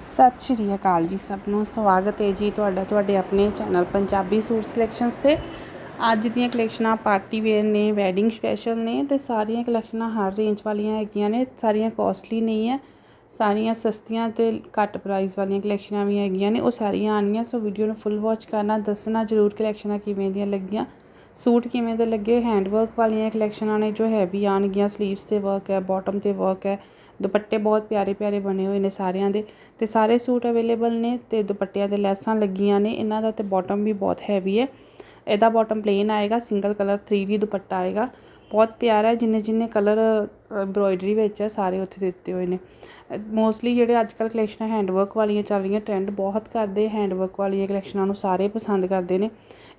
ਸਤਿ ਸ਼੍ਰੀ ਅਕਾਲ ਜੀ ਸਭ ਨੂੰ। ਸਵਾਗਤ ਹੈ ਜੀ ਤੁਹਾਡਾ, ਤੁਹਾਡੇ ਆਪਣੇ ਚੈਨਲ ਪੰਜਾਬੀ ਸੂਟਸ ਕਲੈਕਸ਼ਨਸ ਤੇ। ਅੱਜ ਦੀਆਂ ਕਲੈਕਸ਼ਨਾਂ ਪਾਰਟੀ ਵੇਅਰ ਨੇ ਵੈਡਿੰਗ ਸਪੈਸ਼ਲ ਨੇ ਤੇ ਸਾਰੀਆਂ ਕਲੈਕਸ਼ਨਾਂ ਹਰ ਰੇਂਜ ਵਾਲੀਆਂ ਹੈਗੀਆਂ ਨੇ। ਸਾਰੀਆਂ ਕਾਸਟਲੀ ਨਹੀਂ ਹੈ ਸਾਰੀਆਂ ਸਸਤੀਆਂ ਤੇ ਘੱਟ ਪ੍ਰਾਈਸ ਵਾਲੀਆਂ ਕਲੈਕਸ਼ਨਾਂ ਵੀ ਹੈਗੀਆਂ ਨੇ। ਉਹ ਸਾਰੀਆਂ ਆਣੀਆਂ ਸੋ ਵੀਡੀਓ ਨੂੰ ਫੁੱਲ ਵਾਚ ਕਰਨਾ, ਦੱਸਣਾ ਜ਼ਰੂਰ ਕਲੈਕਸ਼ਨਾਂ ਕਿਵੇਂ ਦੀਆਂ ਲੱਗੀਆਂ। ਸੂਟ ਕਿਵੇਂ ਦੇ ਲੱਗੇ ਹੈਂਡ ਵਰਕ ਵਾਲੀਆਂ ਕਲੈਕਸ਼ਨਾਂ ਨੇ ਜੋ ਹੈਵੀ ਆਣਗੀਆਂ ਸਲੀਵਸ ਤੇ ਵਰਕ ਹੈ ਬਾਟਮ ਤੇ ਵਰਕ ਹੈ, ਦੁਪੱਟੇ ਬਹੁਤ ਪਿਆਰੇ ਪਿਆਰੇ ਬਣੇ ਹੋਏ ਨੇ ਸਾਰਿਆਂ ਦੇ ਤੇ ਸਾਰੇ ਸੂਟ ਅਵੇਲੇਬਲ ਨੇ ਤੇ ਦੁਪੱਟਿਆਂ ਦੇ ਲੈਸਾਂ ਲੱਗੀਆਂ ਨੇ, ਇਹਨਾਂ ਦਾ ਤੇ ਬਾਟਮ ਵੀ ਬਹੁਤ ਹੈਵੀ ਹੈ। ਇਹਦਾ ਬਾਟਮ ਪਲੇਨ ਆਏਗਾ ਸਿੰਗਲ ਕਲਰ 3D ਦੁਪੱਟਾ ਆਏਗਾ। ਬਹੁਤ ਪਿਆਰਾ ਹੈ, ਜਿੰਨੇ ਜਿੰਨੇ ਕਲਰ ਐਮਬ੍ਰੋਇਡਰੀ ਵਿੱਚ ਹੈ, ਸਾਰੇ ਉੱਥੇ ਦਿੱਤੇ ਹੋਏ ਨੇ। ਮੋਸਟਲੀ ਜਿਹੜੇ ਅੱਜ ਕੱਲ੍ਹ ਕਲੈਕਸ਼ਨਾਂ ਹੈਂਡ ਵਰਕ ਵਾਲੀਆਂ ਚੱਲ ਰਹੀਆਂ ਟ੍ਰੈਂਡ ਬਹੁਤ ਕਰਦੇ ਹੈਂਡ ਵਰਕ ਵਾਲੀਆਂ ਕਲੈਕਸ਼ਨਾਂ ਨੂੰ ਸਾਰੇ ਪਸੰਦ ਕਰਦੇ ਨੇ।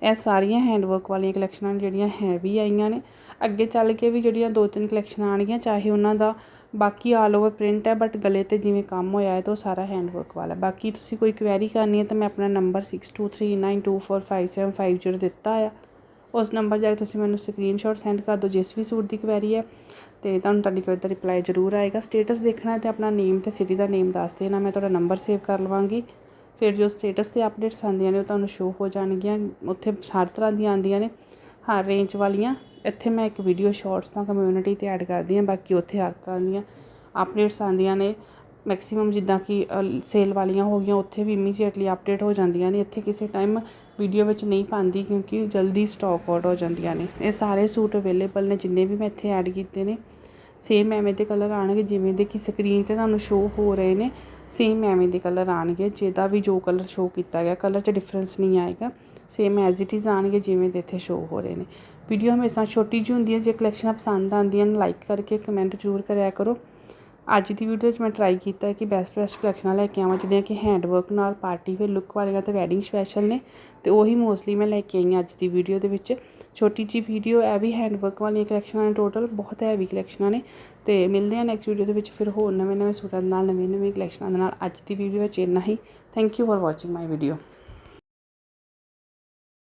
ਇਹ ਸਾਰੀਆਂ ਹੈਂਡ ਵਰਕ ਵਾਲੀਆਂ ਕਲੈਕਸ਼ਨਾਂ ਜਿਹੜੀਆਂ ਹੈ ਵੀ ਆਈਆਂ ਨੇ। ਅੱਗੇ ਚੱਲ ਕੇ ਵੀ ਜਿਹੜੀਆਂ ਦੋ ਤਿੰਨ ਕਲੈਕਸ਼ਨਾਂ ਆਣਗੀਆਂ ਚਾਹੇ ਉਹਨਾਂ ਦਾ ਬਾਕੀ ਆਲ ਓਵਰ ਪ੍ਰਿੰਟ ਹੈ ਬਟ ਗਲੇ ਤੇ ਜਿਵੇਂ ਕੰਮ ਹੋਇਆ ਹੈ, ਤਾਂ ਉਹ ਸਾਰਾ ਹੈਂਡ ਵਰਕ ਵਾਲਾ। ਬਾਕੀ ਤੁਸੀਂ ਕੋਈ ਕੁਐਰੀ ਕਰਨੀ ਹੈ, ਤਾਂ ਮੈਂ ਆਪਣਾ ਨੰਬਰ 6239245750 ਦਿੱਤਾ ਆ। ਉਸ ਨੰਬਰ ਜਾ ਕੇ ਤੁਸੀਂ ਮੈਨੂੰ ਸਕਰੀਨਸ਼ਾਟ ਸੈਂਡ ਕਰ ਦਿਓ, ਜਿਸ ਵੀ ਸੂਟ ਦੀ ਕੁਐਰੀ ਹੈ। ਤੇ ਤੁਹਾਨੂੰ ਤੁਹਾਡੀ ਕੁਐਰੀ ਦਾ ਰਿਪਲਾਈ ਜ਼ਰੂਰ ਆਏਗਾ। ਸਟੇਟਸ ਦੇਖਣਾ ਹੈ ਤੇ ਆਪਣਾ ਨੇਮ ਤੇ ਸਿਟੀ ਦਾ ਨੇਮ ਦੱਸ ਦੇਣਾ, ਮੈਂ ਤੁਹਾਡਾ ਨੰਬਰ ਸੇਵ ਕਰ ਲਵਾਂਗੀ। ਫਿਰ ਜੋ ਸਟੇਟਸ ਤੇ ਅਪਡੇਟਸ ਆਉਂਦੀਆਂ ਨੇ, ਉਹ ਤੁਹਾਨੂੰ ਸ਼ੋ ਹੋ ਜਾਣਗੀਆਂ। ਉੱਥੇ ਹਰ ਤਰ੍ਹਾਂ ਦੀਆਂ ਆਉਂਦੀਆਂ ਨੇ, ਹਰ ਰੇਂਜ ਵਾਲੀਆਂ। ਇੱਥੇ ਮੈਂ ਇੱਕ ਵੀਡੀਓ ਸ਼ਾਰਟਸ ਤਾਂ ਕਮਿਊਨਿਟੀ ਤੇ ਐਡ ਕਰਦੀ ਹਾਂ, ਬਾਕੀ ਉੱਥੇ ਹਰ ਤਰ੍ਹਾਂ ਦੀਆਂ ਅਪਡੇਟਸ ਆਉਂਦੀਆਂ ਨੇ। ਮੈਕਸੀਮਮ ਜਿੱਦਾਂ ਕਿ ਸੇਲ ਵਾਲੀਆਂ ਹੋ ਗਈਆਂ, ਉੱਥੇ ਵੀ ਇਮੀਡੀਏਟਲੀ ਅਪਡੇਟ ਹੋ ਜਾਂਦੀਆਂ ਨੇ। ਇੱਥੇ ਕਿਸੇ ਟਾਈਮ ਵੀਡੀਓ ਵਿੱਚ ਨਹੀਂ ਪਾਉਂਦੀ ਕਿਉਂਕਿ ਜਲਦੀ ਸਟਾਕ ਆਊਟ ਹੋ ਜਾਂਦੀਆਂ ਨੇ। ਇਹ ਸਾਰੇ ਸੂਟ ਅਵੇਲੇਬਲ ਨੇ, ਜਿੰਨੇ ਵੀ ਮੈਂ ਇੱਥੇ ਐਡ ਕੀਤੇ ਨੇ। ਸੇਮ ਐਵੇਂ ਦੇ ਕਲਰ ਆਣਗੇ ਜਿਵੇਂ ਦੇ ਕਿ ਸਕਰੀਨ ਤੇ ਤੁਹਾਨੂੰ ਸ਼ੋ ਹੋ ਰਹੇ ਨੇ ਸੇਮ ਐਵੇਂ ਦੇ ਕਲਰ ਆਣਗੇ ਜਿਹਦਾ ਵੀ ਜੋ ਕਲਰ ਸ਼ੋ ਕੀਤਾ ਗਿਆ ਕਲਰ 'ਚ ਡਿਫਰੈਂਸ ਨਹੀਂ ਆਏਗਾ। ਸੇਮ ਐਜ਼ ਇਟ ਇਜ਼ ਆਣਗੇ ਜਿਵੇਂ ਦੇ ਇੱਥੇ ਸ਼ੋ ਹੋ ਰਹੇ ਨੇ। ਵੀਡੀਓ ਹਮੇਸ਼ਾ ਛੋਟੀ ਜਿਹੀ ਹੁੰਦੀ ਹੈ, ਜੇ ਕਲੈਕਸ਼ਨਾਂ ਪਸੰਦ ਆਉਂਦੀਆਂ ਨੇ ਲਾਈਕ ਕਰਕੇ ਕਮੈਂਟ ਜ਼ਰੂਰ ਕਰਿਆ ਕਰੋ। ਅੱਜ ਦੀ ਵੀਡੀਓ 'ਚ ਮੈਂ ਟਰਾਈ ਕੀਤਾ ਕਿ ਬੈਸਟ ਬੈਸਟ ਕਲੈਕਸ਼ਨਾਂ ਲੈ ਕੇ ਆਵਾਂ, ਜਿਹੜੀਆਂ ਕਿ ਹੈਂਡ ਵਰਕ ਨਾਲ ਪਾਰਟੀ ਵੇਅਰ ਲੁੱਕ ਵਾਲੀਆਂ ਤੇ ਵੈਡਿੰਗ ਸਪੈਸ਼ਲ ਨੇ ਤੇ ਉਹੀ ਮੋਸਟਲੀ ਮੈਂ ਲੈ ਕੇ ਆਈ ਹਾਂ ਅੱਜ ਦੀ ਵੀਡੀਓ ਦੇ ਵਿੱਚ। ਛੋਟੀ ਜੀ ਵੀਡੀਓ ਹੈ ਵੀ ਹੈਂਡ ਵਰਕ ਵਾਲੀਆਂ ਕਲੈਕਸ਼ਨਾਂ ਨੇ ਟੋਟਲ ਬਹੁਤ ਹੈਵੀ ਕਲੈਕਸ਼ਨਾਂ ਨੇ ਤੇ ਮਿਲਦੇ ਹਾਂ ਨੈਕਸਟ ਵੀਡੀਓ ਦੇ ਵਿੱਚ ਫਿਰ ਹੋਰ ਨਵੇਂ ਨਵੇਂ ਸੂਟਾਂ ਦੇ ਨਾਲ ਨਵੀਂ ਨਵੀਂ ਕਲੈਕਸ਼ਨਾਂ ਦੇ ਨਾਲ। ਅੱਜ ਦੀ ਵੀਡੀਓ ਵਿੱਚ ਇੰਨਾ ਹੀ। Thank you for watching my video